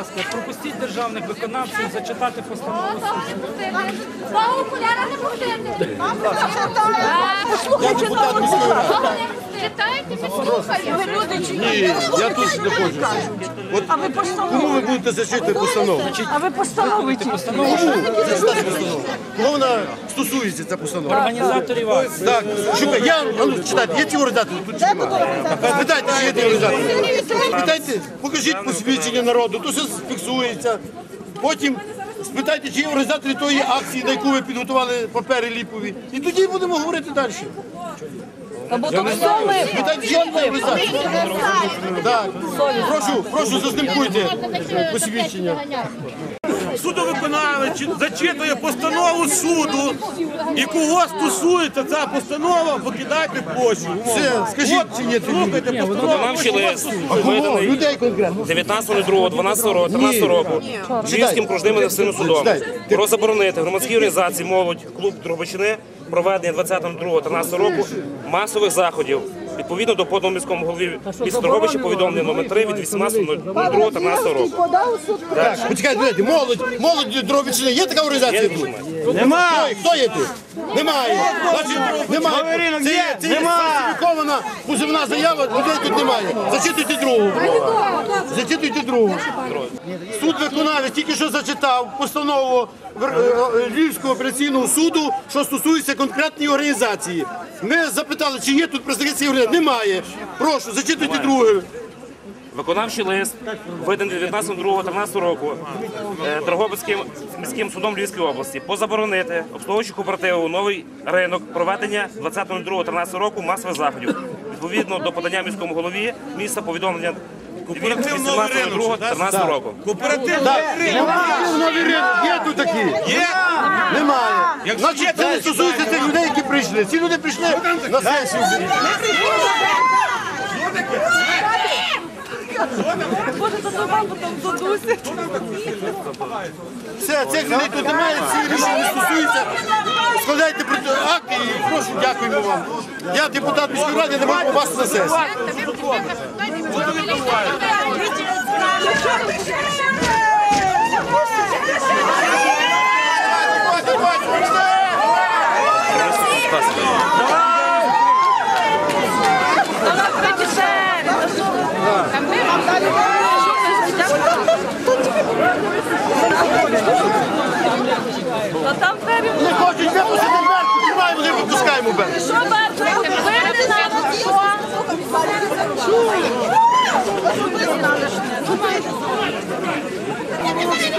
ласка, пропустіть державних виконавців зачитати постанову не ради. Читайте, підслухайте. Ви люди чи Ні, я тут знаходжуся. От кому ви будете зачитувати постанову? А ви постановите. Постанову Зачитати постанову. Кого вона стосується ця постанова? організаторів акції. Так, шукай, я, а ну, читайте, є ті організатори? Тут чи немає? Питайте, чи є ті організатори? Питайте, покажіть посвідчення народу, то все фіксується. Потім спитайте, чи є організатори тої акції, на яку ви підготували папери ліпові. І тоді будемо говорити далі. Або то все ми. Так, прошу, прошу, зазнимкуйте посвідчення. Судовиконавець зачитує постанову суду, і кого стосується ця постанова, покидайте площу. Все, скажіть, чи люди? Слухайте, лист А кого? виданий Людей конкретно. 19.02.12 року, 13 року. Львівським кружним адміністративним судом. Про заборонити громадській організації молодь клуб Дробачини проведення 20.02.13 року масових заходів відповідно до поданого міському голові міста повідомлення номер 3 від 18.02.13 року. Так, почекайте, молодь, молодь Дробичини, є така організація тут? Немає. Хто є тут? Немає. Значить, немає. Це є, це є сфальсифікована позивна заява, людей тут немає. Зачитуйте другу. Зачитуйте другу. Суд виконавець тільки що зачитав постанову е, Львівського операційного суду, що стосується конкретної організації. Ми запитали, чи є тут представники цієї організації. Немає. Прошу, зачитуйте друге. Виконавчий лист виданий 19.02.13 року е, Дрогобицьким міським судом Львівської області позаборонити обслуговуючи кооперативу новий ринок проведення 20.02.13 року масових заходів відповідно до подання міському голові міста повідомлення від Кооператив «Новий ринок», 18.02.13 року. Кооператив Новий ринок. Є тут такі? є. Немає. Значить, це не стосується тих людей, які прийшли. Ці люди прийшли на сесію. Боже, то вам потім задуся. Все, цих людей тут немає, ці рішення не стосуються. Складайте акти і прошу, дякуємо вам. Я депутат міської ради, не можу попасти на сесію. Та там двері Не хочуть випустити дверку, тримаємо, не випускаємо без. що бачите? Ви знаєте, що? Міліція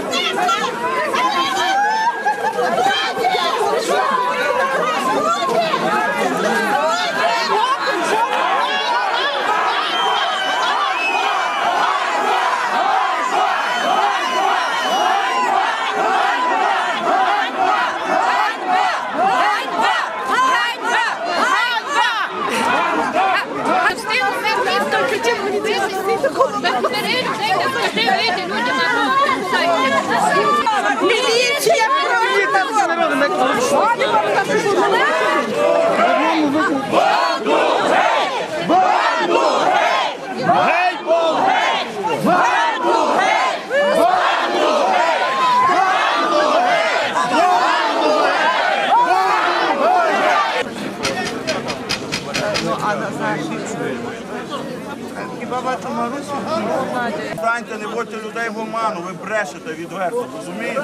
Станьте, не вводьте людей в оману, ви брешете відверто, розумієте?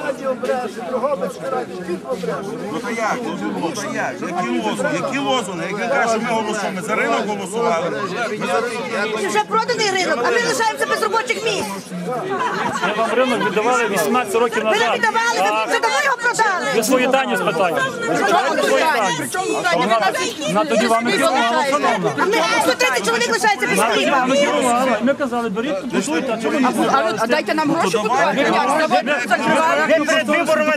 Ну то як? Ну то як? Які лозунги? Які лозунги? Як він каже, що ми голосуємо, за ринок голосували. Ми за ринок. Вже проданий ринок, а ми лишаємося без робочих місць. Ми вам ринок віддавали 18 років Ми не назад. віддавали, Так. вже давно його. Ви свої дані спитайте. Тоді вам керувала, шановна. А ми 130 чоловік лишається без хліба. вам керувала. Ми казали, беріть, купуйте, а чого не А дайте нам гроші купувати. Ви перед виборами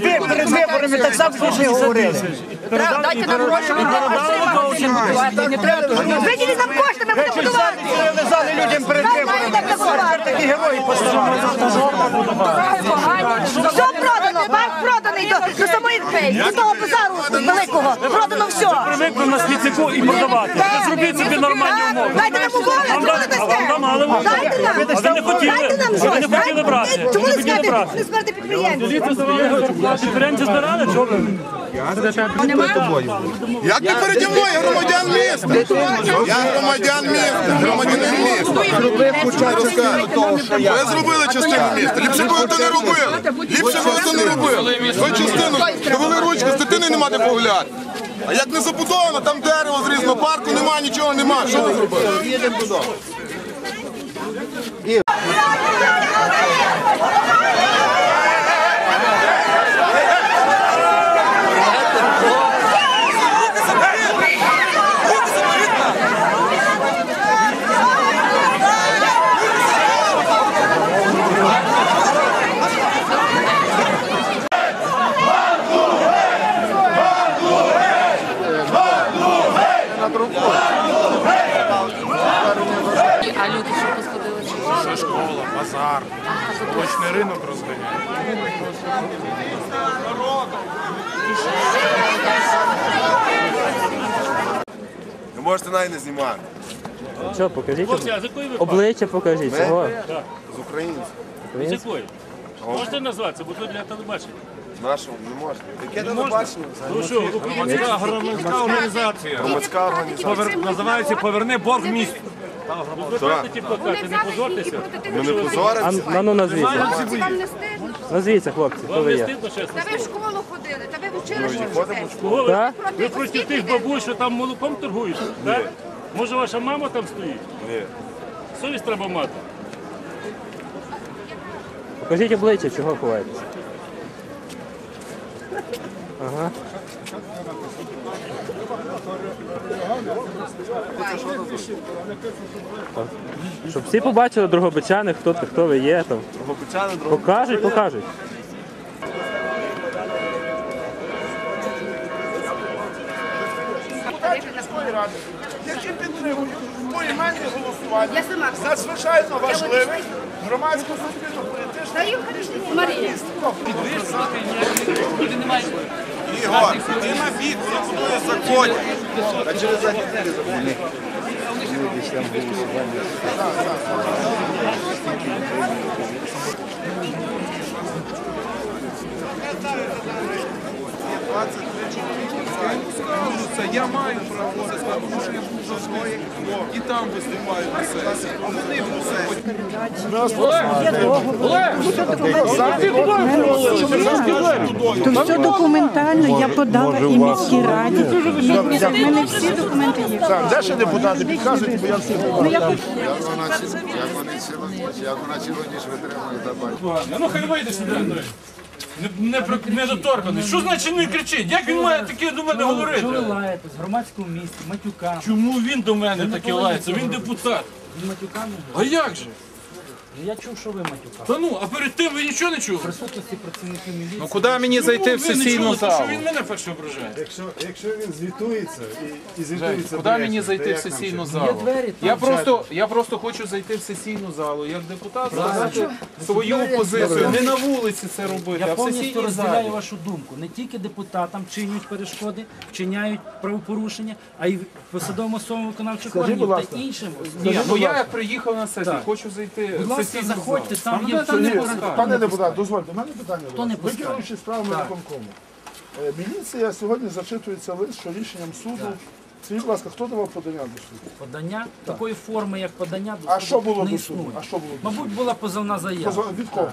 ви перед виборами так само пішли говорили. Дайте нам гроші, ми не треба. Виділіть нам кошти, ми будемо будувати. Вязали людям перед будувати. Такі герої поставили. Все продано, банк проданий, до, до самої до того базару великого. Продано все. Привикли на смітнику і продавати. Ви зробіть собі нормальні умови. Дайте нам умови, Вам а дасте? Дайте нам. Ви не хотіли. Дайте нам Ви щось. Не хотіли брати. Чому не хотіли брати. Не підприємців? Підприємці збирали, чого ви? Як не переді мною, громадян міста. Я громадян міста, громадянин міста. Ви зробили частину міста. Ліпше б ви то не робили. Ліпше б ви то не робили. Ви частину довели ручку, з дитини нема де погляд. А як не забудовано, там дерево зрізано, парку нема, нічого нема. Що ви зробили? İyi. Можете навіть не знімати. Що, покажіть? Обличчя покажіть. Чого? З українців. Якої? Можете назватися, бо тут для телебачення. Нашому не можна. Яке телебачення? Ну що, громадська громадська організація. Громадська організація. Називається Поверни борг місту. Так. Ті плакати, не позортеся. Ми не А, позоримося. а ну назвіться. Вам не стидно? Назвіться, хлопці, хто Вам ви не є. стидно чесно? Та ви в школу ходили, та ви в училище вчите. Кого ви? Так? Ви проти тих бабусь, що там молоком торгують, так? Може ваша мама там стоїть? Ні. Совість треба мати. Покажіть обличчя, чого ховаєтесь. Ага. Щоб всі побачили другобичани, хто, хто ви є там. Покажуть, покажуть. Які підтримують поіменні голосування надзвичайно важливий громадсько суспільно політичний Марія. Ігор, ти на бік, пропонує законі. А через я маю право це сказати, тому що я був завжди і там виступаю на сесії. То все документально я подала і міській раді. В мене всі документи є. Де ще депутати підказують, бо я всі Ну, я хочу Ну хай вийде сюди. Не, не, про- недоторканий. Що значить не кричить? Як він має таке до мене говорити? Що ви лаєте з громадського місця, матюками? Чому він до мене таке лається? Він депутат. Він матюками? А як же? Я чув, що ви матюками. Та ну, а перед тим ви нічого не чули? Присутності працівників міліції. Куди мені зайти в Ви не сесійну чули, то залу? що він мене перше ображає? Якщо, якщо він звітується і, і звітується Куди мені зайти в сесійну залу? двері там. Я просто, я просто хочу зайти в сесійну залу як депутат, сказати свою позицію. Не на вулиці це робити, Я а в повністю сесійній розділяю залі. вашу думку. Не тільки депутатам чинюють перешкоди, вчиняють правопорушення, а й посадовим особам виконавчих органів та іншим. Ні, ну я як приїхав на сесію, хочу зайти в ласка, сесійну заходьте, там є Там не Пане депутат, дозвольте, у мене питання. до вас. Ви пускає? керуючи справами Так. виконкому. Е, Міліція сьогодні зачитується лист, що рішенням суду. Скажіть, будь ласка, хто давав подання до суду? Подання такої форми, як подання до А суду що було не до суду? існує. А що було до суду? Мабуть, була позовна заява. Позва- Від кого?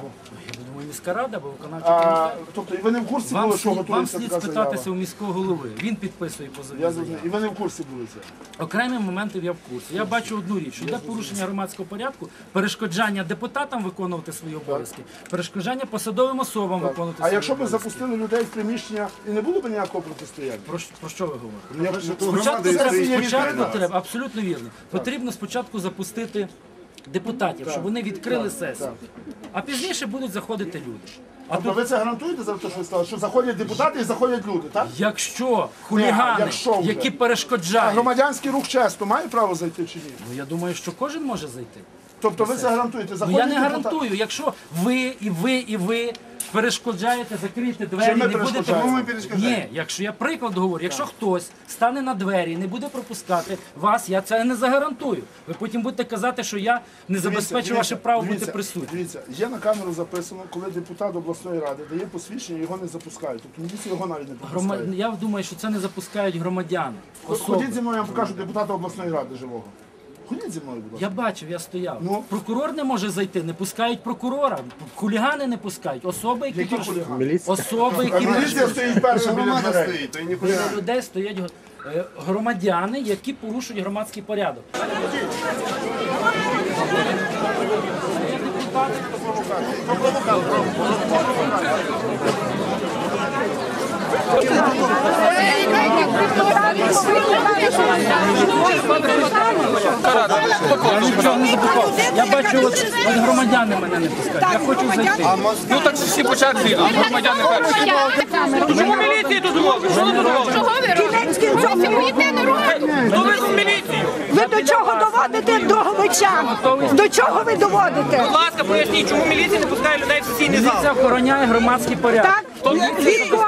Я думаю, міська рада або виконавча А, комітет. тобто, і ви не в курсі Вам були, що слід, вам готується слід така заява? спитатися у міського голови. Він підписує позовні Я заяви. І ви не в курсі були це? Окремі моменти я в курсі. Я бачу одну річ, що йде порушення громадського порядку, перешкоджання депутатам виконувати свої обов'язки, перешкоджання посадовим особам виконувати А свої якщо б обов'язки. запустили людей в приміщення і не було б ніякого протистояння? Про, що- про що ви говорите? Ну, я- Спочатку Громада спочатку треба, абсолютно вірно. Потрібно спочатку запустити депутатів, щоб вони відкрили сесію. А пізніше будуть заходити люди. А Тобто ви це гарантуєте за те, що ви сказали, що заходять депутати і заходять люди, так? якщо хулігани, якщо вже. які А перешкоджають, громадянський рух чесно має право зайти чи ні? ну я думаю, що кожен може зайти. Тобто ви це гарантуєте? Ну Заходять я не депутати- гарантую, якщо ви і ви і ви перешкоджаєте, закрийте двері, не будете. Чому ми перешкоджаємо? Ні, якщо я приклад говорю, якщо хтось стане на двері і не буде пропускати вас, я це не загарантую. Ви потім будете казати, що я не забезпечу ваше право бути присутнім. Дивіться, є на камеру записано, коли депутат обласної ради дає посвідчення, його не запускають. Тобто міліція його навіть не пропускає. Грома... Я думаю, що це не запускають громадяни. Особи. Ходіть зі мною, я вам покажу депутата обласної ради живого. Ходіть зі мною, будь ласка. Я бачив, я стояв. Ну. Прокурор не може зайти, не пускають прокурора. Хулігани не пускають. Особи, які Які порушують- хулігани? особи, які міліція стоїть перша біля дверей. Біля людей стоять е, громадяни, які порушують громадський порядок. Я бачу, от, громадяни мене не пускають. Я хочу зайти. Ну так всі по черзі, а громадяни перші. Чому міліції тут робить? Що ви тут робите? Чого ви робите? Ніде не робите. Хто ви з міліції? Ви до чого доводите дроговичан? До чого ви доводите? Будь ласка, поясніть, чому міліція не пускає людей в сесійний зал? Міліція охороняє громадський порядок. Так? Від кого?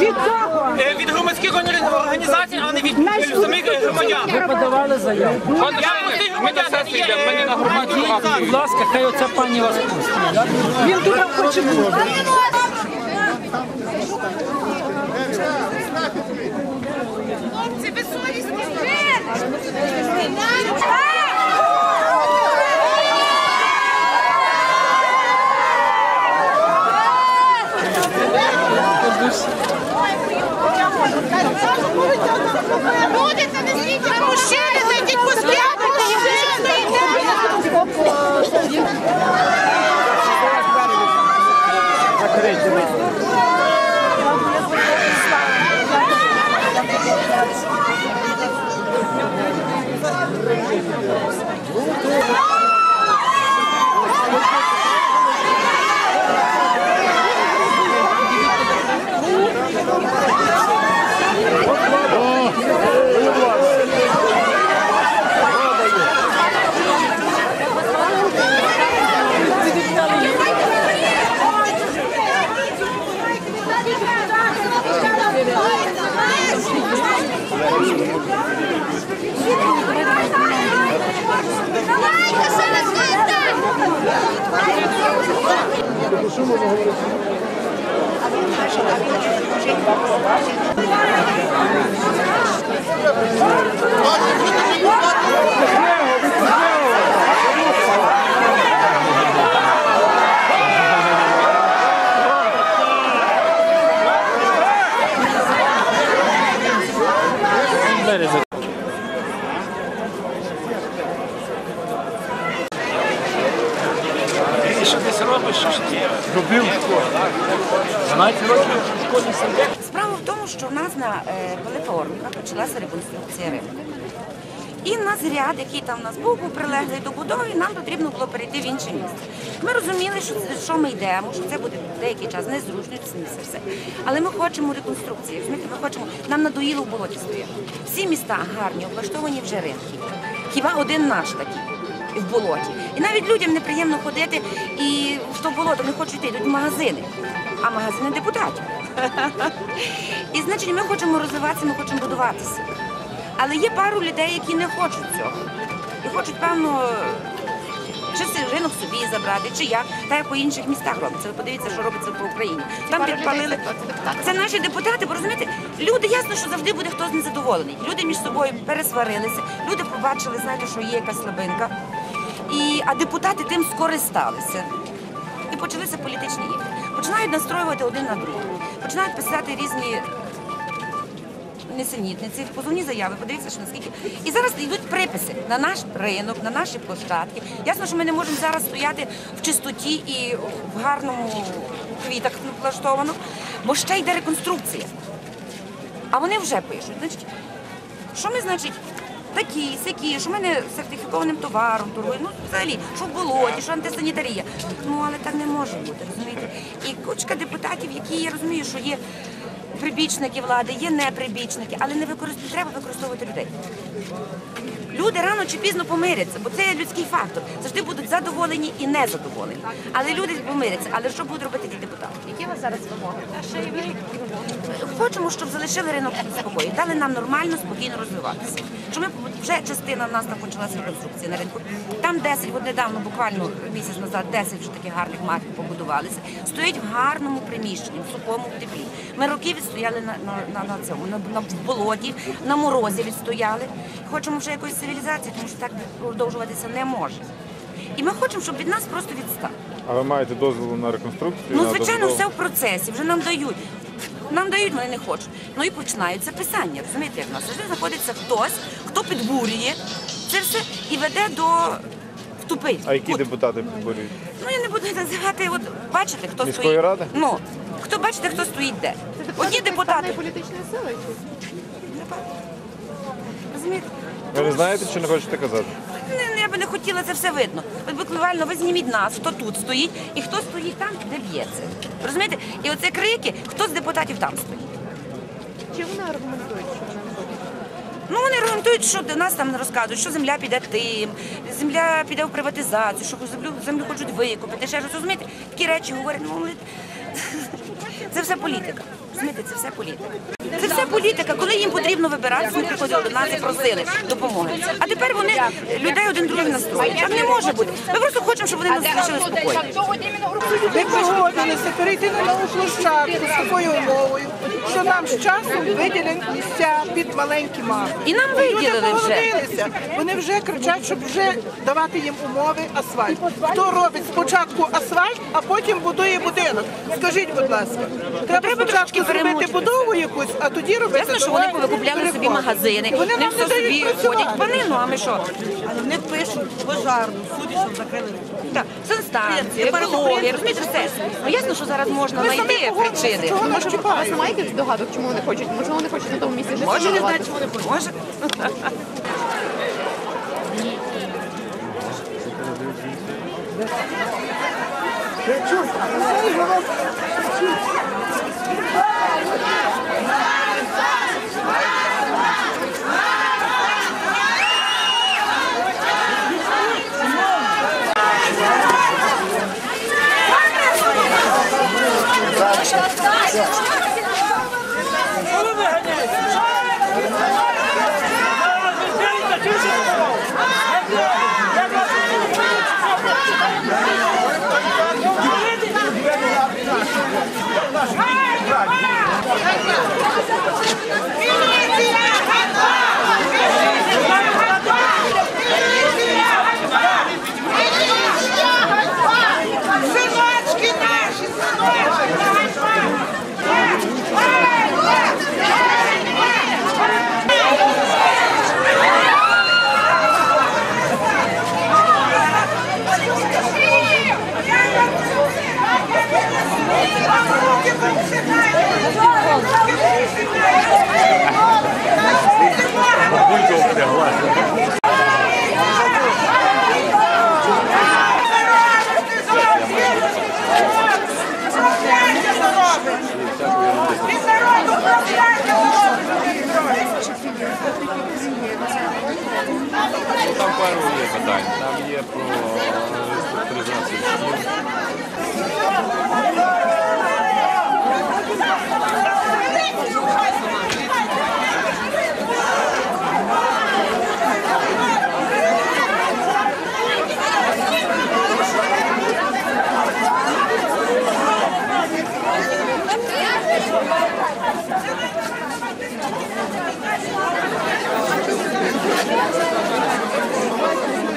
Від кого? Е, Від громадських організацій, а не від е, самих е, громадян. Ви подавали заяву. Я простий громадян, не є на будь ласка, хай оця пані вас пустить. Він туди хоче бути. Хлопці, ви совісні Люди, це не світі, Beleza. Що десь робиш, що робив? 12 років школі сидять. Справа в тому, що в нас на е, Пилипа Орлика почалася реконструкція ринку. І в нас ряд, який там у нас був, був прилеглий до будови, нам потрібно було перейти в інше місце. Ми розуміли, що, що ми йдемо, що це буде деякий час незручно, це все. Але ми хочемо реконструкції. розумієте? Ми хочемо, нам надоїло в болоті стояти. Всі міста гарні, облаштовані вже ринки. Хіба один наш такий в болоті. І навіть людям неприємно ходити і в то болото не хочуть йти, йдуть в магазини, а магазини депутатів. І значить, ми хочемо розвиватися, ми хочемо будуватися. Але є пару людей, які не хочуть цього. І хочуть, певно, чи цей ринок собі забрати, чи як, та як по інших містах робиться. Ви подивіться, що робиться по Україні. Там підпалили. Це наші депутати, бо розумієте, люди ясно, що завжди буде хтось незадоволений. Люди між собою пересварилися, люди побачили, знаєте, що є якась слабинка. І, а депутати тим скористалися. І почалися політичні ігри. Починають настроювати один на другого, починають писати різні несенітниці, позовні заяви, подивіться, що наскільки. І зараз йдуть приписи на наш ринок, на наші площадки. Ясно, що ми не можемо зараз стояти в чистоті і в гарному квітах влаштовано, бо ще йде реконструкція. А вони вже пишуть. Значить, що ми, значить, такі, сякі, що ми не сертифікованим товаром торгуємо, ну взагалі, що в болоті, що антисанітарія. Ну але так не може бути, розумієте? І кучка депутатів, які я розумію, що є прибічники влади, є неприбічники, але не використовують, треба використовувати людей. Люди рано чи пізно помиряться, бо це є людський фактор. Завжди будуть задоволені і незадоволені. Але люди помиряться. Але що будуть робити ті депутати? Які у вас зараз вимоги? Хочемо, щоб залишили ринок в спокої, дали нам нормально, спокійно розвиватися. Що ми вже частина в нас там почалася реконструкція на ринку. Там 10, от недавно, буквально місяць назад, 10 вже таких гарних марків побудувалися. Стоять в гарному приміщенні, в сухому в теплі. Ми роки відстояли на, на, на, на цьому, на, на в болоті, на морозі відстояли. Хочемо вже якоїсь цивілізації, тому що так продовжуватися не може. І ми хочемо, щоб від нас просто відстали. А ви маєте дозвіл на реконструкцію? Ну, звичайно, все в процесі, вже нам дають. Нам дають, вони не хочуть. Ну і починаються писання. Розумієте, як в нас завжди знаходиться хтось, хто підбурює це все і веде до втупить. А які депутати підборюють? Ну я не буду називати. От бачите, хто Міської стоїть. ради? Ну хто бачите, хто стоїть де. Одні депутати. політичної сили? Розумієте? Ви не знаєте чи не хочете казати? Не, я би не хотіла, це все видно. От буквально ви зніміть нас, хто тут стоїть і хто стоїть там, де б'ється. Розумієте? І оце крики, хто з депутатів там стоїть. Чи вони аргументують, що вони? Ну вони аргументують, що до нас там розказують, що земля піде тим, земля піде в приватизацію, що землю, землю хочуть викупити. Ще щось розумієте? Такі речі говорять, ну це все політика. Розумієте, це все політика. Це все політика. Коли їм потрібно вибирати, вони приходили до нас і просили допомоги. А тепер вони людей один другий настроюють. Так не може бути. Ми просто хочемо, щоб вони нас залишили спокійно. Ми погодилися перейти на нову площадку з такою умовою, що нам з часом виділять місця під маленькі мапи. І нам виділили вже. погодилися. Вони вже кричать, щоб вже давати їм умови асфальт. Хто робить спочатку асфальт, а потім будує будинок? Скажіть, будь ласка, треба спочатку зробити будову якусь, а тоді робити Ясно, що вони повикупляли собі магазини, І Вони вони нам не собі ходять працювати. панину, а ми що? Але вони пишуть пожарну, судять, щоб закрили. Так, санстанція, екологія, розумієте, все. Ну ясно, що зараз можна знайти причини. Може, у вас немає якихось догадок, чому вони хочуть? Можливо, вони хочуть на тому місці жити? Може, не знаю, чому не може. Hey! Там пару є питань. Там є про реструктуризацію шкіл. Це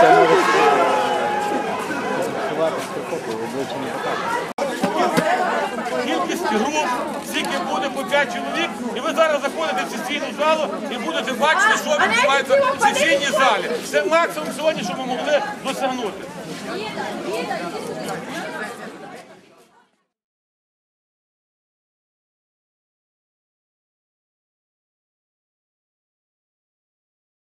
Це може заховатися копу, обличчя не покажуть. Кількість груп, скільки буде по 5 чоловік, і ви зараз заходите в сесійну залу і будете бачити, що відбувається в сесійній залі. Це максимум сьогодні, що ми могли досягнути.